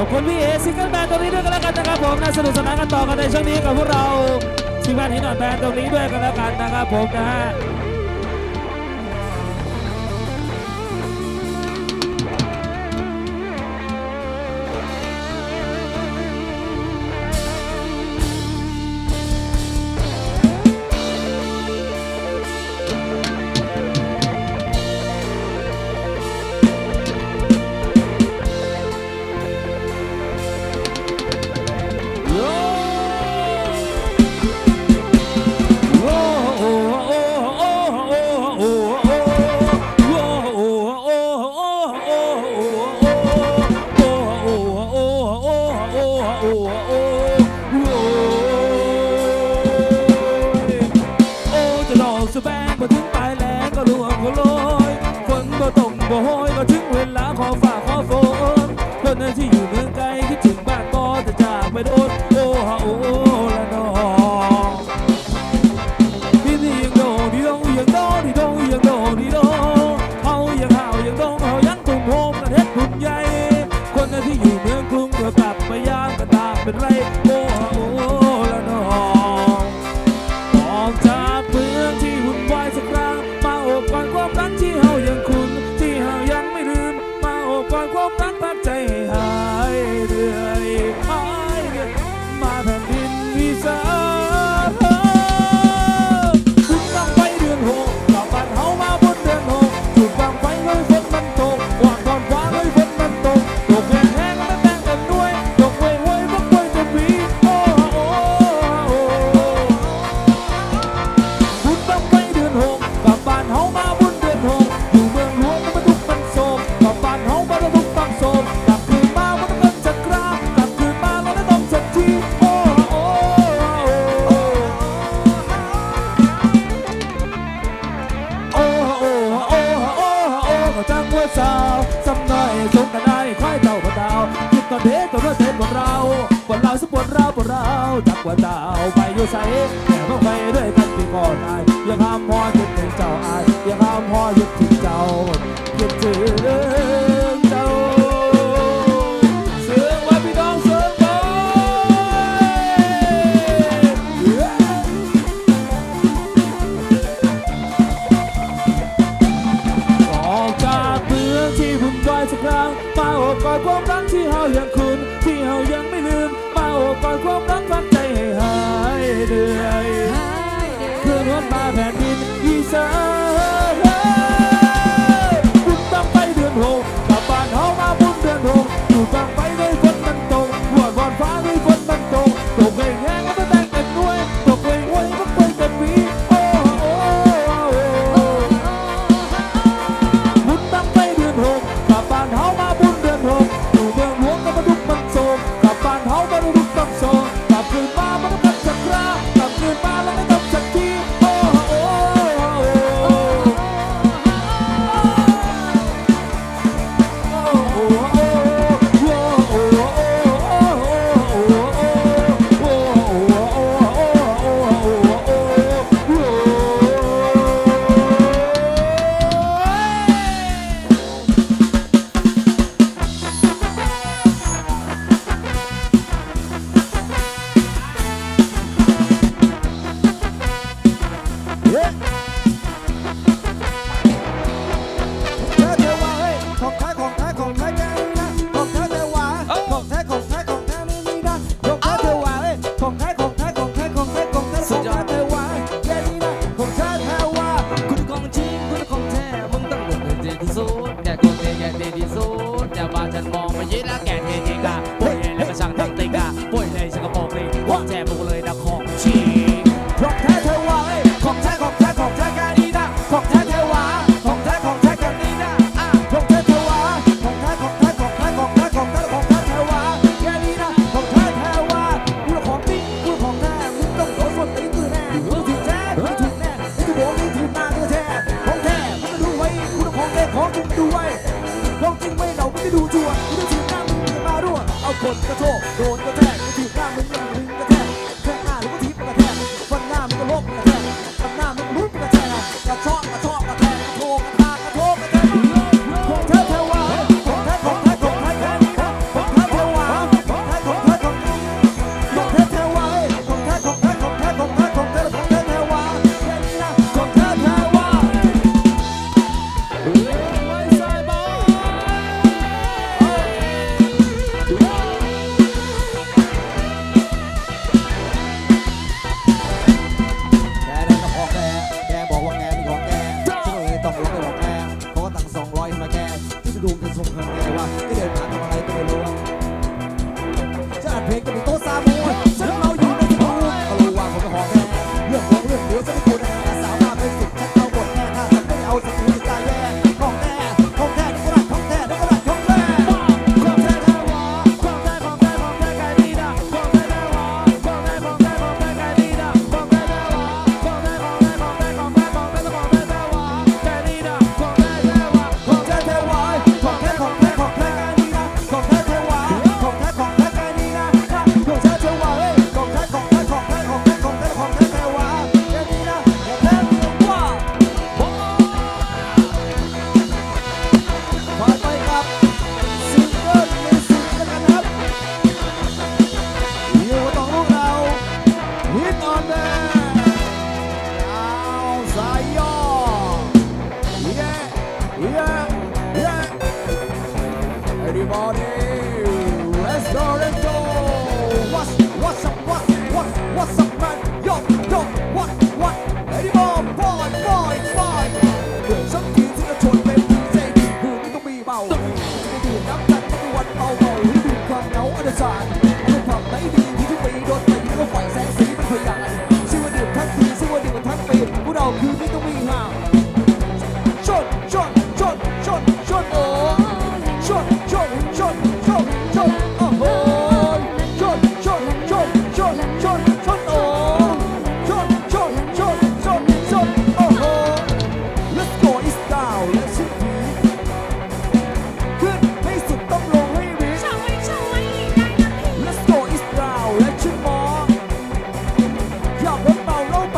ขอบคุณพี่เอซิงเกิลแบนตรงนี้ด้วยกันแล้วกันนะครับผมนะสนุกสนานกันต่อกันในช่วงนี้กับพวกเราทีมงานหินออนแบนตรงนี้ด้วยกันแล้วกันนะครับผมนะฮะ boy. วสาวสำน้อยสุกกันได้ควายเต่าบนดาวคิดตอนเด็กก็ว่าเต้นบนเราบนเราสปวดเราบนเราจับกว่าดาวไปอยู่ใส่แต่ต้องไปด้วยกันที่ก่อนไายอย่าห้ามพ่อยึดถึงเจ้าอายอย่าห้ามพ่อยึดถึงเจ้ายึดถือ คุณของจริงคุณของ ชนชนโอ้ชนชนชนชนชนโอ้โหชนชนชนชนชนชนโอ้ชนชนชนชนชนโอ้โ Let's go is down และชิดขึ้นไม่สุดต้องลงให้มิดว Let's go is down และชิดมออยากรถเบาเล่าป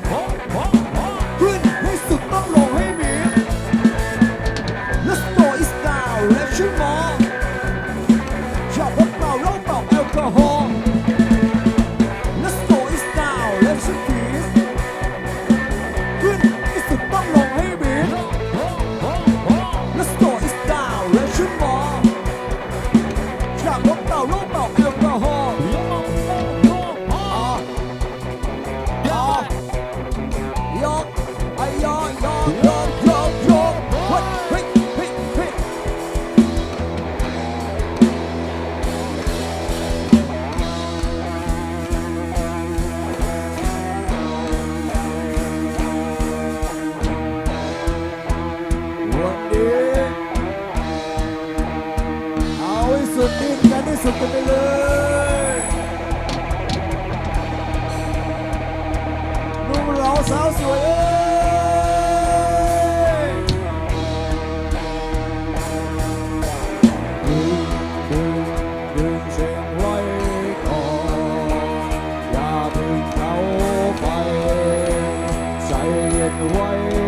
รูปปก Why?